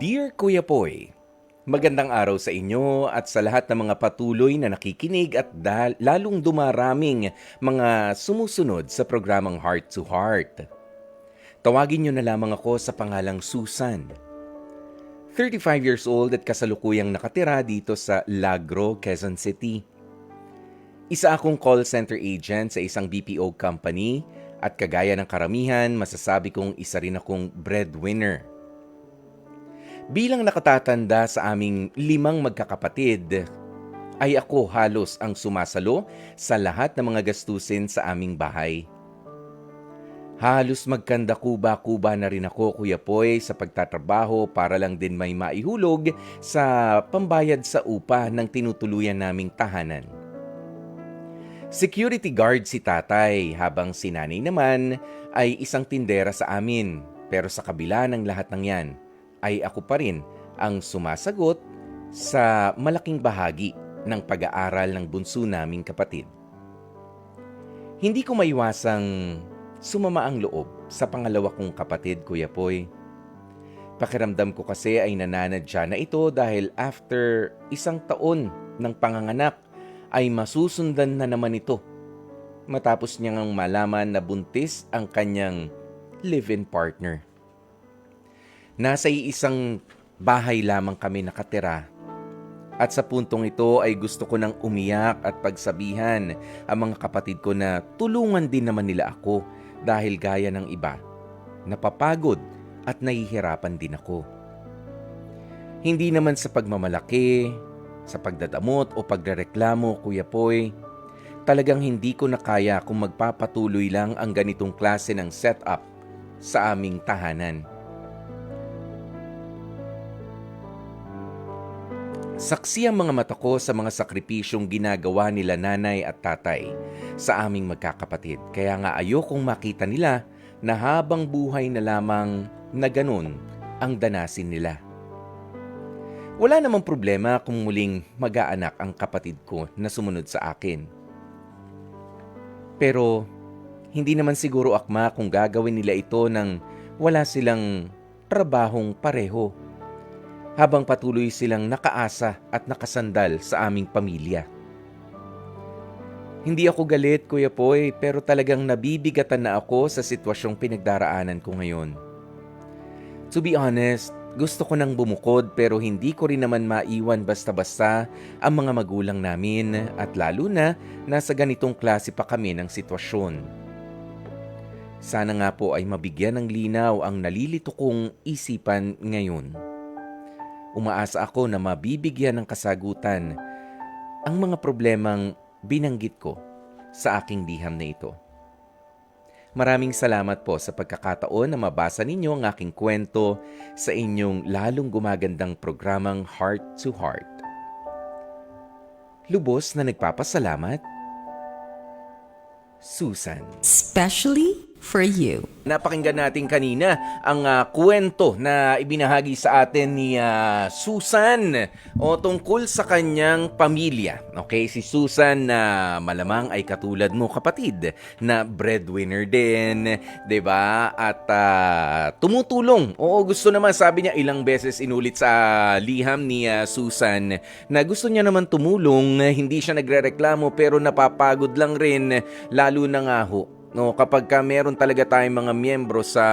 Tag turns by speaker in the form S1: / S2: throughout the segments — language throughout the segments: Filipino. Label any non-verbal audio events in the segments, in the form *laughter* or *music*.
S1: Dear Kuya Poy, magandang araw sa inyo at sa lahat ng mga patuloy na nakikinig at lalong dumaraming mga sumusunod sa programang Heart to Heart. Tawagin niyo na lamang ako sa pangalang Susan. 35 years old at kasalukuyang nakatira dito sa Lagro, Quezon City. Isa akong call center agent sa isang BPO company at kagaya ng karamihan, masasabi kong isa rin akong breadwinner. Bilang nakatatanda sa aming limang magkakapatid, ay ako halos ang sumasalo sa lahat ng mga gastusin sa aming bahay. Halos magkanda kuba-kuba na rin ako, Kuya Poy, sa pagtatrabaho para lang din may maihulog sa pambayad sa upa ng tinutuluyan naming tahanan. Security guard si tatay habang si nanay naman ay isang tindera sa amin. Pero sa kabila ng lahat ng yan, ay ako pa rin ang sumasagot sa malaking bahagi ng pag-aaral ng bunso naming kapatid. Hindi ko maiwasang sumama ang loob sa pangalawa kong kapatid, Kuya Poy. Pakiramdam ko kasi ay nananadya na ito dahil after isang taon ng panganganak ay masusundan na naman ito matapos niyang malaman na buntis ang kanyang live-in partner. Nasa isang bahay lamang kami nakatira at sa puntong ito ay gusto ko nang umiyak at pagsabihan ang mga kapatid ko na tulungan din naman nila ako dahil gaya ng iba, napapagod at nahihirapan din ako. Hindi naman sa pagmamalaki, sa pagdadamot o pagrereklamo, Kuya Poy, talagang hindi ko na kaya kung magpapatuloy lang ang ganitong klase ng setup sa aming tahanan. Saksi ang mga mata ko sa mga sakripisyong ginagawa nila nanay at tatay sa aming magkakapatid. Kaya nga ayokong makita nila na habang buhay na lamang na ganun ang danasin nila. Wala namang problema kung muling mag-aanak ang kapatid ko na sumunod sa akin. Pero hindi naman siguro akma kung gagawin nila ito nang wala silang trabahong pareho habang patuloy silang nakaasa at nakasandal sa aming pamilya. Hindi ako galit, Kuya Poy, pero talagang nabibigatan na ako sa sitwasyong pinagdaraanan ko ngayon. To be honest, gusto ko nang bumukod pero hindi ko rin naman maiwan basta-basta ang mga magulang namin at lalo na nasa ganitong klase pa kami ng sitwasyon. Sana nga po ay mabigyan ng linaw ang nalilito kong isipan ngayon. Umaasa ako na mabibigyan ng kasagutan ang mga problemang binanggit ko sa aking liham na ito. Maraming salamat po sa pagkakataon na mabasa ninyo ang aking kwento sa inyong lalong gumagandang programang Heart to Heart. Lubos na nagpapasalamat, Susan.
S2: Especially for you.
S1: Napakinggan natin kanina ang ah, kwento na ibinahagi sa atin ni ah, Susan o tungkol sa kanyang pamilya. Okay, si Susan na malamang ay katulad mo kapatid na breadwinner din, 'di ba? At ah, tumutulong. Oo, gusto naman sabi niya ilang beses inulit sa liham ni ah, Susan na gusto niya naman tumulong, hindi siya nagrereklamo pero napapagod lang rin lalo na nga ho No, kapag ka meron talaga tayong mga miyembro sa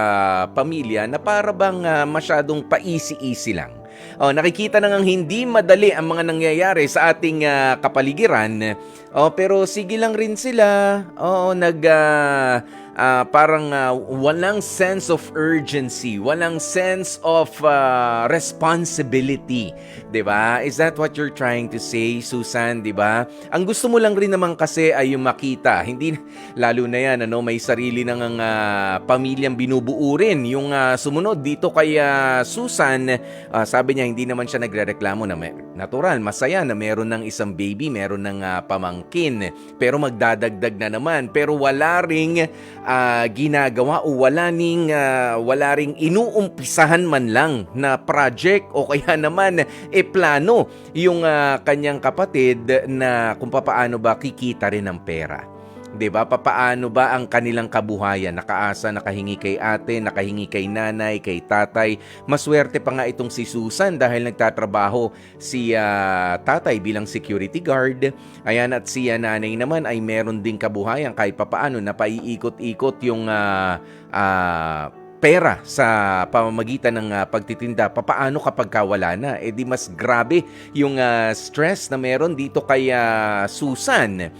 S1: pamilya na para bang ah, masyadong paisi-isi lang. Oh, nakikita na ngang hindi madali ang mga nangyayari sa ating ah, kapaligiran. Oh, pero sige lang rin sila. Oo, nag ah, ah, parang ah, walang sense of urgency, walang sense of ah, responsibility, 'di ba? Is that what you're trying to say, Susan, 'di ba? Ang gusto mo lang rin naman kasi ay yung makita, hindi lalo na 'yan ano, may sarili nang ang ah, pamilyang binubuo rin. Yung ah, sumunod dito kay Susan, ah, sabi niya hindi naman siya nagrereklamo na may, natural, masaya na meron ng isang baby, meron ng ah, pamangkin, pero magdadagdag na naman, pero wala ring ah, ginagawa o wala ning ah, wala ring inuumpisahan man lang na project o kaya *laughs* naman e plano yung ah, kanyang kapatid na kung papaano ba kikita rin ng pera. 'Di ba? Papaano ba ang kanilang kabuhayan? Nakaasa, nakahingi kay ate, nakahingi kay nanay, kay tatay. Maswerte pa nga itong si Susan dahil nagtatrabaho si ah, tatay bilang security guard. Ayan at si ah, nanay naman ay meron ding kabuhayan kahit papaano na paiikot-ikot yung ah, ah, pera sa pamamagitan ng ah, pagtitinda. Papaano kapag wala na? Eh di mas grabe yung ah, stress na meron dito kay ah, Susan